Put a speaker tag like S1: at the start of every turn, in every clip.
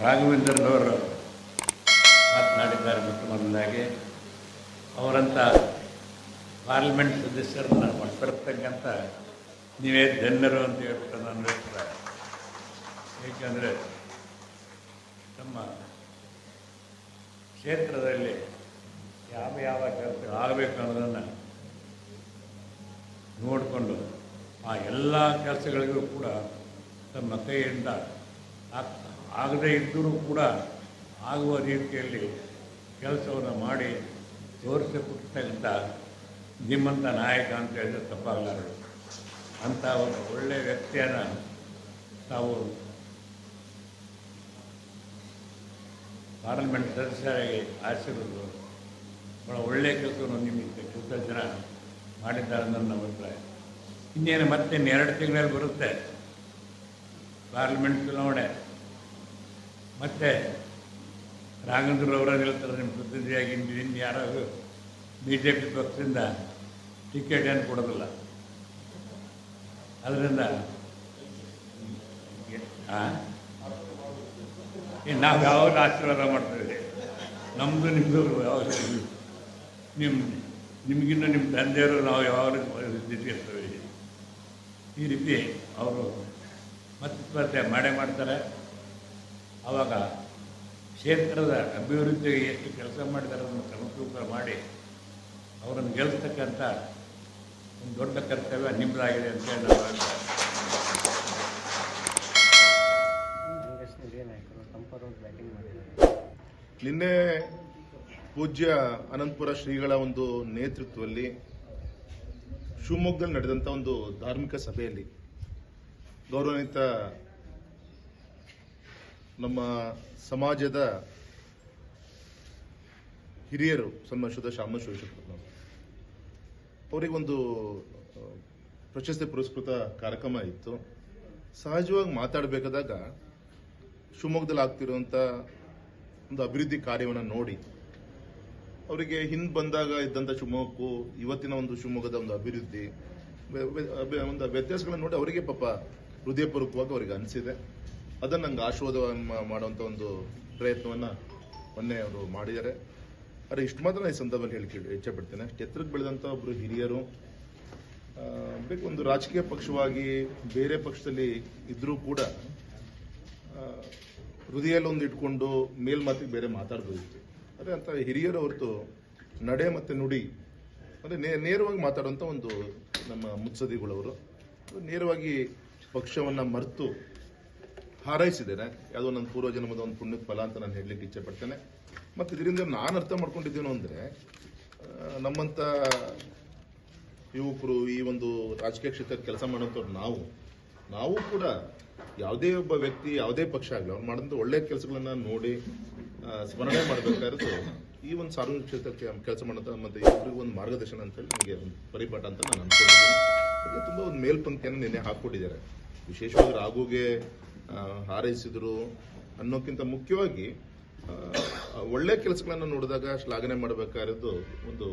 S1: ರಾಘವೇಂದ್ರನವರು ಮಾತನಾಡಿದ್ದಾರೆ ಮೊಟ್ಟ ಮೊದಲಾಗಿ ಅವರಂಥ ಪಾರ್ಲಿಮೆಂಟ್ ಸದಸ್ಯರನ್ನ ಮಾಡ್ತಿರ್ತಕ್ಕಂಥ ನೀವೇ ಧನ್ಯರು ಅಂತ ಹೇಳ್ಬಿಟ್ಟು ನನ್ನ ಅಭಿಪ್ರಾಯ ಏಕೆಂದರೆ ನಮ್ಮ ಕ್ಷೇತ್ರದಲ್ಲಿ ಯಾವ ಯಾವ ಕೆಲಸ ಆಗಬೇಕು ಅನ್ನೋದನ್ನು ನೋಡಿಕೊಂಡು ಆ ಎಲ್ಲ ಕೆಲಸಗಳಿಗೂ ಕೂಡ ತಮ್ಮ ಕೈಯಿಂದ ಆಗ್- ಆಗದೇ ಇದ್ದರೂ ಕೂಡ ಆಗುವ ರೀತಿಯಲ್ಲಿ ಕೆಲಸವನ್ನು ಮಾಡಿ ತೋರಿಸಿಕೊಡ್ತಕ್ಕಂಥ ನಿಮ್ಮಂಥ ನಾಯಕ ಅಂತ ಹೇಳಿದ್ರೆ ತಪ್ಪಾಗಲಾರದು ಅಂಥ ಒಂದು ಒಳ್ಳೆಯ ವ್ಯಕ್ತಿಯನ್ನು ತಾವು ಪಾರ್ಲಿಮೆಂಟ್ ಸದಸ್ಯರಾಗಿ ಆರಿಸಿರೋದು ಭಾಳ ಒಳ್ಳೆಯ ಕೆಲಸವನ್ನು ನಿಮಗೆ ಕೆಲಸ ಜನ ಮಾಡಿದ್ದಾರೆ ನನ್ನ ಅಭಿಪ್ರಾಯ. ಇನ್ನೇನು ಮತ್ತೆ ಎರಡು ತಿಂಗಳಲ್ಲಿ ಬರುತ್ತೆ ಪಾರ್ಲಿಮೆಂಟ್ ಚುನಾವಣೆ. ಮತ್ತೆ ರಾಘವೇಂದ್ರವರ ಹೇಳ್ತಾರೆ, ನಿಮ್ಮ ಪ್ರತಿನಿಧಿಯಾಗಿ ಇನ್ನು ಯಾರಾದರೂ ಬಿ ಜೆ ಪಿ ಪಕ್ಷದಿಂದ ಟಿಕೆಟ್ ಏನು ಕೊಡೋದಿಲ್ಲ. ಅದರಿಂದ ನಾವು ಯಾವಾಗ ಆಶೀರ್ವಾದ ಮಾಡ್ತೇವೆ? ನಮ್ಮದು ನಿಮ್ಮದು ಯಾವ ನಿಮ್ಮ ನಿಮಗಿನ್ನ ನಿಮ್ಮ ತಂದೆಯವರು ನಾವು ಯಾವಾಗ ಇರ್ತೀವಿ ಈ ರೀತಿ ಅವರು ಮತ್ತೆ ಮಾಡೇ ಮಾಡ್ತಾರೆ. ಆವಾಗ ಕ್ಷೇತ್ರದ ಅಭಿವೃದ್ಧಿಗೆ ಎಷ್ಟು ಕೆಲಸ ಮಾಡಿದ್ದಾರೆ ಅದನ್ನು ಸಮತೂಕ ಮಾಡಿ ಅವರನ್ನು ಗೆಲ್ಲಿಸ್ತಕ್ಕಂಥ ಒಂದು ದೊಡ್ಡ ಕರ್ತವ್ಯ ನಿಮ್ಮದಾಗಿದೆ ಅಂತ ಹೇಳಿ
S2: ನಿನ್ನೆ ಪೂಜ್ಯ ಅನಂತಪುರ ಶ್ರೀಗಳ ಒಂದು ನೇತೃತ್ವದಲ್ಲಿ ಶಿವಮೊಗ್ಗದಲ್ಲಿ ನಡೆದಂಥ ಒಂದು ಧಾರ್ಮಿಕ ಸಭೆಯಲ್ಲಿ ಗೌರವಾನ್ವಿತ ನಮ್ಮ ಸಮಾಜದ ಹಿರಿಯರು ಸನ್ಮಾನಿಸಿದ ಶಾಮ ಶಿವಶಂಕರ್ ಅವರಿಗೆ ಒಂದು ಆ, ಪ್ರಶಸ್ತಿ ಪುರಸ್ಕೃತ ಕಾರ್ಯಕ್ರಮ ಇತ್ತು. ಸಹಜವಾಗಿ ಮಾತಾಡಬೇಕಾದಾಗ ಶಿವಮೊಗ್ಗದಲ್ಲಿ ಆಗ್ತಿರುವಂಥ ಒಂದು ಅಭಿವೃದ್ಧಿ ಕಾರ್ಯವನ್ನು ನೋಡಿ ಅವರಿಗೆ ಹಿಂದೆ ಬಂದಾಗ ಇದ್ದಂಥ ಶಿವಮೊಗ್ಗಕ್ಕೂ ಇವತ್ತಿನ ಒಂದು ಶಿವಮೊಗ್ಗದ ಒಂದು ಅಭಿವೃದ್ಧಿ ಒಂದು ವ್ಯತ್ಯಾಸಗಳನ್ನು ನೋಡಿ ಅವರಿಗೆ ಪಾಪ ಹೃದಯಪೂರ್ವಕವಾಗಿ ಅವರಿಗೆ ಅನಿಸಿದೆ. ಅದನ್ನು ನಂಗೆ ಆಶೀರ್ವಾದ ಮಾಡುವಂಥ ಒಂದು ಪ್ರಯತ್ನವನ್ನು ಮೊನ್ನೆ ಅವರು ಮಾಡಿದ್ದಾರೆ. ಆದರೆ ಇಷ್ಟು ಮಾತ್ರ ಈ ಸಂದರ್ಭದಲ್ಲಿ ಹೇಳಿ ಇಚ್ಛೆ ಪಡ್ತೇನೆ ಎತ್ತರಕ್ಕೆ ಬೆಳೆದಂಥ ಒಬ್ಬರು ಹಿರಿಯರು ಬೇಕು ಒಂದು ರಾಜಕೀಯ ಪಕ್ಷವಾಗಿ ಬೇರೆ ಪಕ್ಷದಲ್ಲಿ ಇದ್ದರೂ ಕೂಡ ಹೃದಯಲ್ಲೊಂದು ಇಟ್ಕೊಂಡು ಮೇಲ್ಮಾತಿಗೆ ಬೇರೆ ಮಾತಾಡ್ಬೋದಿತ್ತು ಅದೇ ಅಂತ ಹಿರಿಯರು ಹೊರತು ನಡೆ ಮತ್ತು ನುಡಿ ಅಂದರೆ ನೇ ನೇರವಾಗಿ ಮಾತಾಡುವಂಥ ಒಂದು ನಮ್ಮ ಮುತ್ಸದಿಗಳವರು ನೇರವಾಗಿ ಪಕ್ಷವನ್ನು ಮರೆತು ಹಾರೈಸಿದ್ದೇನೆ. ಯಾವುದೋ ನನ್ನ ಪೂರ್ವಜನ್ಮದ ಒಂದು ಪುಣ್ಯದ ಫಲ ಅಂತ ನಾನು ಹೇಳಲಿಕ್ಕೆ ಇಚ್ಛೆ ಪಡ್ತೇನೆ ಮತ್ತು ಇದರಿಂದ ನಾನು ಅರ್ಥ ಮಾಡ್ಕೊಂಡಿದ್ದೇನು ಅಂದರೆ ನಮ್ಮಂಥ ಯುವಕರು ಈ ಒಂದು ರಾಜಕೀಯ ಕ್ಷೇತ್ರಕ್ಕೆ ಕೆಲಸ ಮಾಡೋಂಥವ್ರು ನಾವು ನಾವು ಕೂಡ ಯಾವುದೇ ಒಬ್ಬ ವ್ಯಕ್ತಿ, ಯಾವುದೇ ಪಕ್ಷ ಆಗಲಿ, ಅವ್ರು ಮಾಡಿದಂಥ ಒಳ್ಳೆಯ ಕೆಲಸಗಳನ್ನು ನೋಡಿ ಸ್ಮರಣೆ ಮಾಡಬೇಕಾದ್ರೆ ಈ ಒಂದು ಸಾರ್ವಜನಿಕ ಕ್ಷೇತ್ರಕ್ಕೆ ಕೆಲಸ ಮಾಡೋಂಥ ಮತ್ತು ಇಬ್ಬರಿಗೂ ಒಂದು ಮಾರ್ಗದರ್ಶನ ಅಂತೇಳಿ ನನಗೆ ಒಂದು ಪರಿಪಾಠ ಅಂತ ನಾನು ಅನ್ಕೊಂಡಿದ್ದೀನಿ. ಅದಕ್ಕೆ ತುಂಬ ಒಂದು ಮೇಲ್ಪಂಕ್ತಿಯನ್ನು ನಿನ್ನೆ ಹಾಕ್ಕೊಟ್ಟಿದ್ದಾರೆ. ವಿಶೇಷವಾಗಿ ರಾಘುಗೆ ಹಾರೈಸಿದ್ರು ಅನ್ನೋಕ್ಕಿಂತ ಮುಖ್ಯವಾಗಿ ಒಳ್ಳೆ ಕೆಲಸಗಳನ್ನು ನೋಡಿದಾಗ ಶ್ಲಾಘನೆ ಮಾಡಬೇಕಾಗಿರೋದು ಒಂದು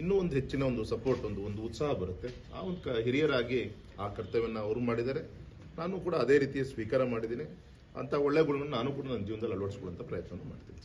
S2: ಇನ್ನೂ ಒಂದು ಹೆಚ್ಚಿನ ಒಂದು ಸಪೋರ್ಟ್ ಒಂದು ಒಂದು ಉತ್ಸಾಹ ಬರುತ್ತೆ. ಆ ಒಂದು ಹಿರಿಯರಾಗಿ ಆ ಕರ್ತವ್ಯನ ಅವರು ಮಾಡಿದ್ದಾರೆ. ನಾನು ಕೂಡ ಅದೇ ರೀತಿಯ ಸ್ವೀಕಾರ ಮಾಡಿದ್ದೀನಿ. ಅಂಥ ಒಳ್ಳೆ ಗುಣಗಳನ್ನು ನಾನು ಕೂಡ ನನ್ನ ಜೀವನದಲ್ಲಿ ಅಳವಡಿಸ್ಕೊಳ್ಳುವಂಥ ಪ್ರಯತ್ನ ಮಾಡ್ತೀನಿ.